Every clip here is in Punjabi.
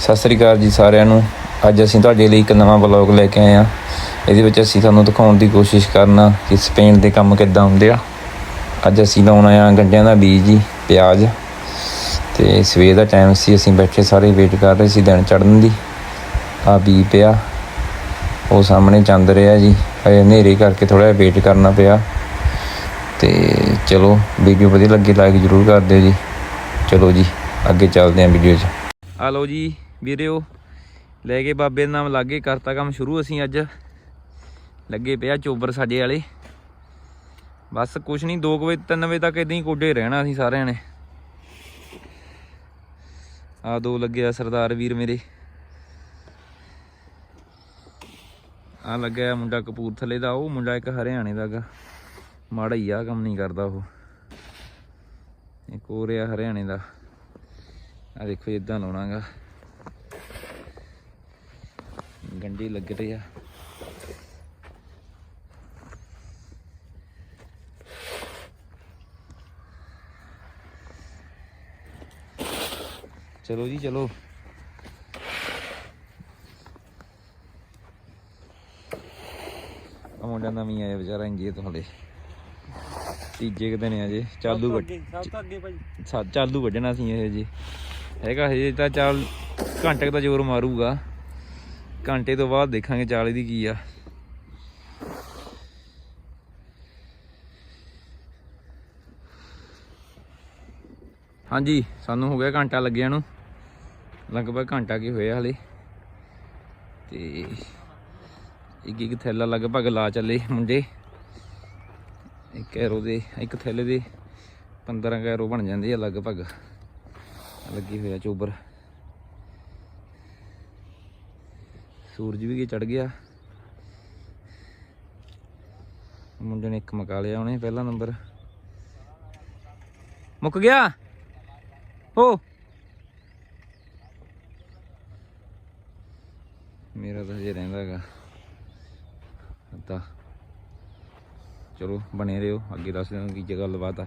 ਸਤਿ ਸ੍ਰੀ ਅਕਾਲ ਜੀ ਸਾਰਿਆਂ ਨੂੰ। ਅੱਜ ਅਸੀਂ ਤੁਹਾਡੇ ਲਈ ਇੱਕ ਨਵਾਂ ਵਲੌਗ ਲੈ ਕੇ ਆਏ ਹਾਂ। ਇਹਦੇ ਵਿੱਚ ਅਸੀਂ ਤੁਹਾਨੂੰ ਦਿਖਾਉਣ ਦੀ ਕੋਸ਼ਿਸ਼ ਕਰਨਾ ਕਿ ਸਪੇਨ ਦੇ ਕੰਮ ਕਿੱਦਾਂ ਹੁੰਦੇ ਆ। ਅੱਜ ਅਸੀਂ ਲਾਉਣਾ ਆ ਹਾਂ ਗੰਢਿਆਂ ਦਾ ਬੀਜ ਜੀ, ਪਿਆਜ਼। ਤੇ ਸਵੇਰ ਦਾ ਟਾਈਮ ਸੀ, ਅਸੀਂ ਬੈਠੇ ਸਾਰੇ ਵੇਟ ਕਰ ਰਹੇ ਸੀ ਦਿਨ ਚੜ੍ਹਨ ਦੀ। ਆ ਬੀ ਪਿਆ। ਉਹ ਸਾਹਮਣੇ ਚੰਦ ਰਿਹਾ ਜੀ। ਹਜੇ ਹਨੇਰੇ ਕਰਕੇ ਥੋੜਾ ਵੇਟ ਕਰਨਾ ਪਿਆ। ਤੇ ਚਲੋ ਵੀਡੀਓ ਵਧੀਆ ਲੱਗੀ ਲਾਈਕ ਜ਼ਰੂਰ ਕਰ ਦਿਓ ਜੀ। ਚਲੋ ਜੀ, ਅੱਗੇ ਚੱਲਦੇ ਹਾਂ ਵੀਡੀਓ 'ਚ। ਆ ਲਓ ਜੀ। ਵੀਰਿਓ ਲੈ ਕੇ ਬਾਬੇ ਦੇ ਨਾਮ ਲਾਗੇ ਕਰਤਾ ਕੰਮ ਸ਼ੁਰੂ ਅਸੀਂ ਅੱਜ। ਲੱਗੇ ਪਿਆ ਚੋਬਰ ਸਾਡੇ ਵਾਲੇ। ਬਸ ਕੁਛ ਨਹੀਂ 2 ਵਜੇ 3 ਵਜੇ ਤੱਕ ਇਦਾਂ ਹੀ ਕੋਡੇ ਰਹਿਣਾ ਅਸੀਂ ਸਾਰਿਆਂ ਨੇ। ਆ ਦੋ ਲੱਗਿਆ ਸਰਦਾਰ ਵੀਰ ਮੇਰੇ। ਆ ਲੱਗਿਆ ਮੁੰਡਾ ਕਪੂਰਥਲੇ ਦਾ, ਉਹ ਮੁੰਡਾ ਇੱਕ ਹਰਿਆਣੇ ਦਾ ਗਾ। ਮਾੜਾ ਹੀ ਆ, ਕੰਮ ਨਹੀਂ ਕਰਦਾ ਉਹ। ਇੱਕ ਹੋਰ ਆ ਹਰਿਆਣੇ ਦਾ। ਆ ਦੇਖੋ ਇਦਾਂ ਲਾਉਣਾਗਾ ਗੰਢੀ ਲੱਗ ਰਹੀ ਆ। ਚਲੋ ਜੀ ਚਲੋ। ਆ ਮੁੰਡਾ ਨਵੀਂ ਆਇਆ ਵਿਚਾਰਾ ਇੰਜੀਏ ਤੋਂ ਹਲੇ ਤੀਜੇ ਕੁ ਦਿਨ ਆ ਜੇ ਚਾਲੂ ਵੱਢ ਸਭ ਤੋਂ ਅੱਗੇ ਭਾਈ। ਚਾਲੂ ਵੱਢਣਾ ਸੀ ਇਹ ਜੀ। ਹੈਗਾ ਹਜੇ ਤਾਂ ਚਾਲ ਘੰਟੇ ਦਾ ਜ਼ੋਰ ਮਾਰੂਗਾ। ਘੰਟੇ ਤੋਂ ਬਾਅਦ ਦੇਖਾਂਗੇ ਚਾਲ ਦੀ ਕੀ ਆ। ਹਾਂਜੀ, ਸਾਨੂੰ ਹੋ ਗਿਆ ਘੰਟਾ ਲੱਗਿਆ ਨੂੰ। ਲਗਭਗ ਘੰਟਾ ਕੀ ਹੋਇਆ ਹਲੇ। ਤੇ ਇੱਕ ਇੱਕ ਥੈਲਾ ਲਗਭਗ ਲਾ ਚੱਲੇ ਮੁੰਡੇ। ਇੱਕ ਐਰੋ ਦੇ, ਇੱਕ ਥੈਲੇ ਦੇ। 15 ਕੈਰੋ ਬਣ ਜਾਂਦੇ ਆ ਲਗਭਗ। ਲੱਗੀ ਹੋਇਆ ਚੋਬਰ। ਸੂਰਜ ਵੀ ਚੜ ਗਿਆ। ਮੁੰਡੇ ਨੇ ਇੱਕ ਮਕਾ ਲਿਆ ਉਹਨੇ ਪਹਿਲਾ ਨੰਬਰ। ਮੁੱਕ ਗਿਆ? ਹੋ। ਮੇਰਾ ਤਾਂ ਹਜੇ ਰਹਿੰਦਾ ਹੈਗਾ। ਚਲੋ ਬਣੇ ਰਹੋ, ਅੱਗੇ ਦੱਸ ਦਿਆਂ ਕੀ ਗੱਲਬਾਤ ਲਵਾਤਾ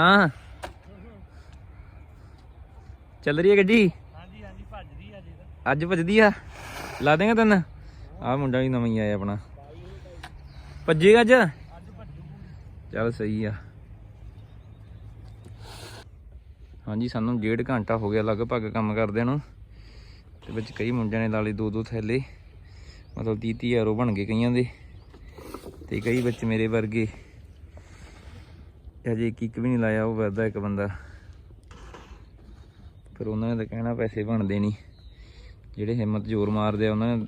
ਹਾਂ। ਚੱਲ ਰਹੀ ਹੈ ਗੱਡੀ? ਹਾਂਜੀ ਹਾਂਜੀ ਭੱਜਦੀ ਆ ਜੀ ਅੱਜ ਭੱਜਦੀ ਆ। ਲਾ ਦੇਗਾ ਤੈਨੂੰ? ਆ ਮੁੰਡਾ ਵੀ ਨਵਾਂ ਹੀ ਆਇਆ ਆਪਣਾ। ਭੱਜੇਗਾ ਅੱਜ? ਅੱਜ ਭੱਜੂ ਚੱਲ ਸਹੀ ਆ। ਹਾਂਜੀ ਸਾਨੂੰ ਡੇਢ ਘੰਟਾ ਹੋ ਗਿਆ ਲਗਭਗ ਕੰਮ ਕਰਦੇ ਨੂੰ। ਤੇ ਵਿੱਚ ਕਈ ਮੁੰਡਿਆਂ ਨੇ ਲਾ ਲਈ ਦੋ ਦੋ ਥੈਲੇ। ਮਤਲਬ 30 30 ਯਾਰੋ ਬਣ ਗਏ ਕਈਆਂ ਦੇ। ਤੇ ਕਈ ਵਿੱਚ ਮੇਰੇ ਵਰਗੇ। ਹਜੇ ਇੱਕ ਇੱਕ ਵੀ ਨਹੀਂ ਲਾਇਆ, ਉਹ ਵਰਦਾ ਇੱਕ ਬੰਦਾ। ਪਰ ਉਹਨਾਂ ਨੇ ਤਾਂ ਕਹਿਣਾ ਪੈਸੇ ਬਣਦੇ ਨਹੀਂ। ਜਿਹੜੇ ਹਿੰਮਤ ਜ਼ੋਰ ਮਾਰਦੇ ਆ, ਉਹਨਾਂ ਨੇ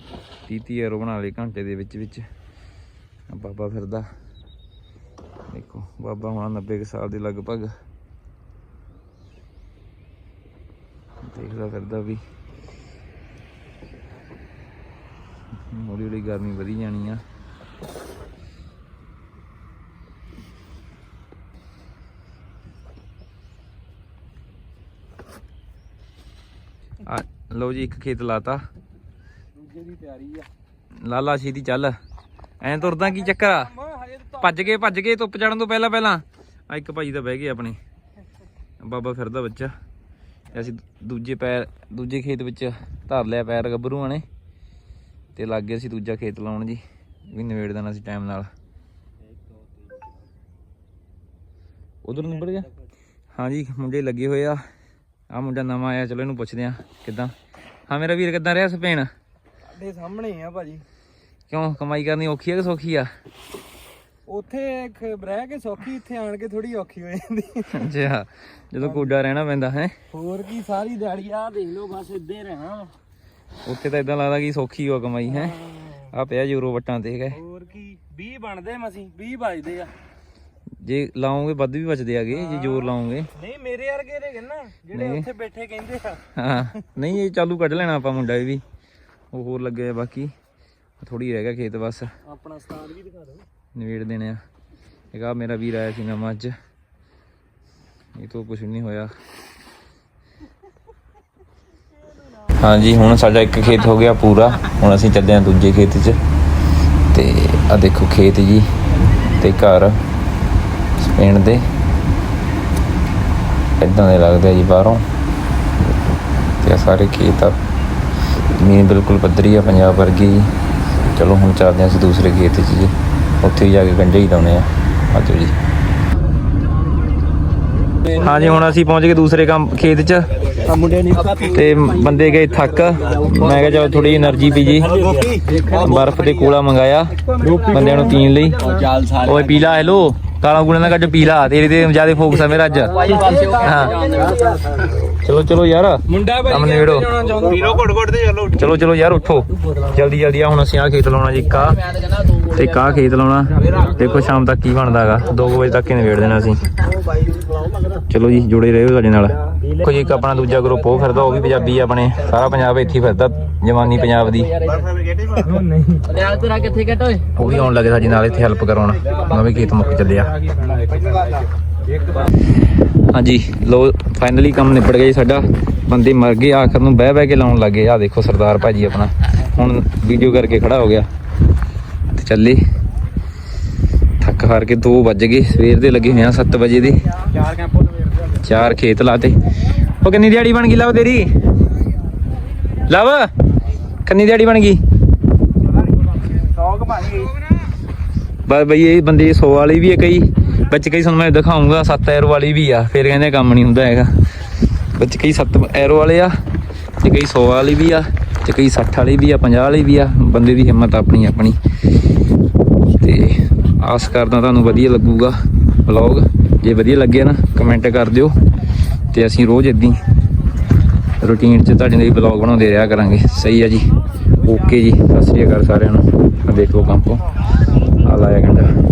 30 30 ਯਾਰੋ ਬਣਾ ਲਏ ਘੰਟੇ ਦੇ ਵਿੱਚ ਵਿੱਚ। ਬਾਬਾ ਫਿਰਦਾ। ਦੇਖੋ, ਬਾਬਾ ਹੁਣ 90 ਕੁ ਸਾਲ ਦੇ ਲਗਭਗ। ਦੇਖਦਾ ਫਿਰਦਾ ਵੀ। ਹੌਲੀ ਹੌਲੀ ਗਰਮੀ ਵਧੀ ਜਾਣੀ ਆ। ਆ ਲਓ ਜੀ ਇੱਕ ਖੇਤ ਲਾਤਾ। ਦੂਜੇ ਦੀ ਤਿਆਰੀ ਆ ਲਾਲਾ ਛੇਤੀ ਚੱਲ। ਐਂ ਤੁਰਦਾ ਕੀ ਚੱਕਰ ਆ? ਭੱਜ ਗਏ ਭੱਜ ਗਏ, ਧੁੱਪ ਚੜਨ ਤੋਂ ਪਹਿਲਾਂ ਪਹਿਲਾਂ। ਆ ਇੱਕ ਭਾਈ ਤਾਂ ਬਹਿ ਗਏ ਆਪਣੇ। ਬਾਬਾ ਫਿਰਦਾ ਬੱਚਾ ਅਸੀਂ ਦੂਜੇ ਪੈਰ, ਦੂਜੇ ਖੇਤ ਵਿੱਚ ਧਰ ਲਿਆ ਪੈਰ ਗੱਭਰੂਆਂ ਨੇ। ਤੇ ਲੱਗ ਗਏ ਸੀ ਦੂਜਾ ਖੇਤ ਲਾਉਣ ਜੀ। ਵੀ ਨਵੇੜ ਦੇਣਾ ਸੀ ਟਾਈਮ ਨਾਲ। ਉਧਰ ਨਿਬੜ ਗਿਆ? ਹਾਂਜੀ ਮੁੰਡੇ ਲੱਗੇ ਹੋਏ ਆ। ਆ ਮੁੰਡਾ ਨਵਾਂ ਆਇਆ ਚਲੋ ਇਹਨੂੰ ਪੁੱਛਦੇ ਆ ਕਿੱਦਾਂ। ਹਾਂ ਮੇਰਾ ਵੀਰ ਕਿੱਦਾਂ ਰਿਹਾ ਸਪੇਨ? ਸਾਡੇ ਸਾਹਮਣੇ ਆ ਭਾਜੀ। ਕਿਉਂ ਕਮਾਈ ਕਰਨੀ ਔਖੀ ਆ ਕਿ ਸੌਖੀ ਆ? ਉੱਥੇ ਇੱਕ ਰਹਿ ਕੇ ਸੌਖੀ ਇੱਥੇ ਆਣ ਕੇ ਥੋੜੀ ਔਖੀ ਹੋ ਜਾਂਦੀ। ਅੱਛਾ ਜਦੋਂ ਕੋਡਾ ਰਹਿਣਾ ਪੈਂਦਾ ਹੈ? ਹੋਰ ਕੀ ਸਾਰੀ ਦਿਹਾੜੀ ਆ ਦੇਖ ਲਓ ਬਸ ਇੱਦਾਂ ਰਹਿਣਾ। ਉੱਥੇ ਤਾਂ ਇਦਾਂ ਲੱਗਦਾ ਕਿ ਸੌਖੀ ਹੋ ਕਮਾਈ ਹੈ? ਆ ਪਿਆ ਯੂਰੋ ਵਟਾਂ ਤੇ ਗਏ ਹੋਰ ਕੀ 20 ਬਣਦੇ ਮਸੀਂ 20 ਵੱਜਦੇ ਆ। ਜੇ ਲਾਉਂਗੇ ਵੱਧ ਵੀ ਬਚਦੇ ਆਗੇ ਜੇ ਜ਼ੋਰ ਲਾਉਂਗੇ। ਨਹੀਂ ਮੇਰੇ ਵਰਗੇ ਦੇ ਨਾ ਜਿਹੜੇ। ਉੱਥੇ ਬੈਠੇ ਕਹਿੰਦੇ ਆ। ਹਾਂ ਨਹੀਂ ਇਹ ਚਾਲੂ ਕੱਢ ਲੈਣਾ ਆਪਾਂ ਮੁੰਡਾ ਇਹ ਵੀ। ਉਹ ਹੋਰ ਲੱਗੇ ਆ ਬਾਕੀ। ਥੋੜੀ ਰਹਿ ਗਿਆ ਖੇਤ ਬਸ। ਆਪਣਾ ਸਟਾਰ ਵੀ ਦਿਖਾ ਦਿਓ। ਨਵੇੜ ਦੇਣੇ ਆ। ਆ ਮੇਰਾ ਵੀਰ ਆਇਆ ਸੀ ਨਵਾਂ ਅੱਜ। ਇਹ ਤੋਂ ਕੁਝ ਨਹੀਂ ਹੋਇਆ। ਹਾਂਜੀ ਹੁਣ ਸਾਡਾ ਇੱਕ ਖੇਤ ਹੋ ਗਿਆ ਪੂਰਾ। ਹੁਣ ਅਸੀਂ ਚੱਲੇ ਹਾਂ ਦੂਜੇ ਖੇਤ 'ਚ। ਤੇ ਆ ਦੇਖੋ ਖੇਤ ਜੀ ਤੇ ਘਰ। ਇਹਨਦੇ ਇਦਾਂ ਦੇ ਲੱਗਦੇ ਜੀ ਬਾਹਰੋਂ। ਤੇ ਸਾਰੇ ਖੇਤ ਆ। ਜ਼ਮੀਨ ਬਿਲਕੁਲ ਪੱਧਰੀ ਆ, ਪੰਜਾਬ ਵਰਗੀ। ਚਲੋ ਹੁਣ ਚੱਲਦੇ ਆ ਅਸੀਂ ਦੂਸਰੇ ਖੇਤ 'ਚ ਜੀ। ਉੱਥੇ ਜਾ ਕੇ ਗੰਢੇ ਹੀ ਲਾਉਣੇ ਆ। ਆਜੋ ਜੀ। ਹਾਂਜੀ ਹੁਣ ਅਸੀਂ ਪਹੁੰਚ ਗਏ ਦੂਸਰੇ ਕੰਮ ਖੇਤ 'ਚ। ਤੇ ਬੰਦੇ ਗਏ ਥੱਕ। ਮੈਂ ਕਿਹਾ ਚਲੋ ਥੋੜੀ એનર્ਜੀ ਪੀ ਜੀ। ਬਰਫ਼ ਦੇ ਕੋਲਾ ਮੰਗਾਇਆ। ਬੰਦਿਆਂ ਨੂੰ ਪੀਣ ਲਈ। ਓਏ ਪੀਲਾ ਹੈਲੋ ਕਾਲਾ ਗੁਣਾ ਦਾ ਕੱਢ ਪੀਲਾ ਤੇਰੇ ਤੇ ਜ਼ਿਆਦਾ ਫੋਕਸ ਆ ਮੇਰਾ ਅੱਜ। ਹਾਂ। ਚਲੋ ਚਲੋ ਯਾਰ। ਮੁੰਡਾ ਭਾਈ ਕੰਮ ਨਿਬੇੜੋ। ਵੀਰੋ ਘੁੱਟ ਘੁੱਟ ਤੇ ਚੱਲੋ। ਚਲੋ ਚਲੋ ਯਾਰ ਉੱਠੋ। ਜਲਦੀ ਜਲਦੀ ਆ ਹੁਣ ਅਸੀਂ ਆ ਖੇਤ ਲਾਉਣਾ ਜੀ ਕਾ ਤੇ ਕਾ ਖੇਤ ਲਾਉਣਾ। ਦੇਖੋ ਸ਼ਾਮ ਤੱਕ ਕੀ ਬਣਦਾਗਾ 2 ਵਜੇ ਤੱਕ ਹੀ ਨਿਬੇੜ ਦੇਣਾ ਅਸੀਂ। ਚਲੋ ਜੀ ਜੁੜੇ ਰਹੋ ਸਾਡੇ ਨਾਲ। ਕੋਈ ਇੱਕ ਆਪਣਾ ਦੂਜਾ ਗਰੁੱਪ ਉਹ ਫਿਰਦਾ ਉਹ ਵੀ ਪੰਜਾਬੀ ਆ ਆਪਣੇ। ਸਾਰਾ ਪੰਜਾਬ ਇੱਥੇ ਫਿਰਦਾ ਜਵਾਨੀ ਪੰਜਾਬ ਦੀ। ਨਿਆਲ ਤੇਰਾ ਕਿੱਥੇ ਕੱਟ ਓਏ ਉਹ ਵੀ ਆਉਣ ਲੱਗੇ ਸਾਡੇ ਨਾਲ ਇੱਥੇ ਹੈਲਪ ਕਰਾਉਣ। ਉਹਨਾਂ ਵੀ ਖੇਤ ਮੁੱਕ ਚੱਲਿਆ। ਹਾਂਜੀ ਲੋ ਫਾਈਨਲੀ ਕੰਮ ਨਿਬੜ ਗਿਆ ਜੀ ਸਾਡਾ। ਬੰਦੇ ਮਰ ਗਏ ਆਖਰ ਨੂੰ ਬਹਿ ਬਹਿ ਕੇ ਲਾਉਣ ਲੱਗੇ ਆ ਦੇਖੋ ਸਰਦਾਰ ਭਾਜੀ ਆਪਣਾ। ਹੁਣ ਵੀਡੀਓ ਕਰਕੇ ਖੜਾ ਹੋ ਗਿਆ। ਤੇ ਚੱਲੇ। ਥੱਕ ਹਾਰ ਕੇ 2 ਵੱਜ ਗਏ। ਸਵੇਰ ਦੇ ਲੱਗੇ ਹੋਏ ਆ 7 ਵਜੇ ਦੇ। ਚਾਰ ਕੈਂਪੋ ਚਾਰ ਖੇਤ ਲਾਤੇ। ਉਹ ਕਿੰਨੀ ਦਿਹਾੜੀ ਬਣ ਗਈ ਲਵ ਤੇਰੀ? ਲਵ ਕਿੰਨੀ ਦਿਹਾੜੀ ਬਣ ਗਈ। ਬਈ ਇਹ ਬੰਦੇ 100 ਵਾਲੀ ਵੀ ਹੈ ਕਈ, ਵਿੱਚ ਕਈ ਤੁਹਾਨੂੰ ਮੈਂ ਦਿਖਾਉਂਗਾ 7 ਐਰੋ ਵਾਲੀ ਵੀ ਆ, ਫਿਰ ਕਹਿੰਦੇ ਕੰਮ ਨਹੀਂ ਹੁੰਦਾ ਹੈਗਾ। ਵਿੱਚ ਕਈ 7 ਐਰੋ ਵਾਲੇ ਆ, ਤੇ ਕਈ 100 ਵਾਲੀ ਵੀ ਆ, ਤੇ ਕਈ 60 ਵਾਲੀ ਵੀ ਆ 50 ਵਾਲੀ ਵੀ ਆ, ਬੰਦੇ ਦੀ ਹਿੰਮਤ ਆਪਣੀ ਆਪਣੀ। ਤੇ ਆਸ ਕਰਦਾ ਤੁਹਾਨੂੰ ਵਧੀਆ ਲੱਗੂਗਾ ਵਲੌਗ। ਜੇ ਵਧੀਆ ਲੱਗਿਆ ਨਾ ਕਮੈਂਟ ਕਰ ਦਿਓ, ਤੇ ਅਸੀਂ ਰੋਜ਼ ਇਦਾਂ ਰੂਟੀਨ 'ਚ ਤੁਹਾਡੇ ਲਈ ਵਲੌਗ ਬਣਾਉਂਦੇ ਰਿਹਾ ਕਰਾਂਗੇ। ਸਹੀ ਆ ਜੀ। ਓਕੇ ਜੀ, ਸਤਿ ਸ੍ਰੀ ਅਕਾਲ ਸਾਰਿਆਂ ਨੂੰ। ਦੇਖੋ ਦੇਖ ਕੰਪੋ ভালো লাগে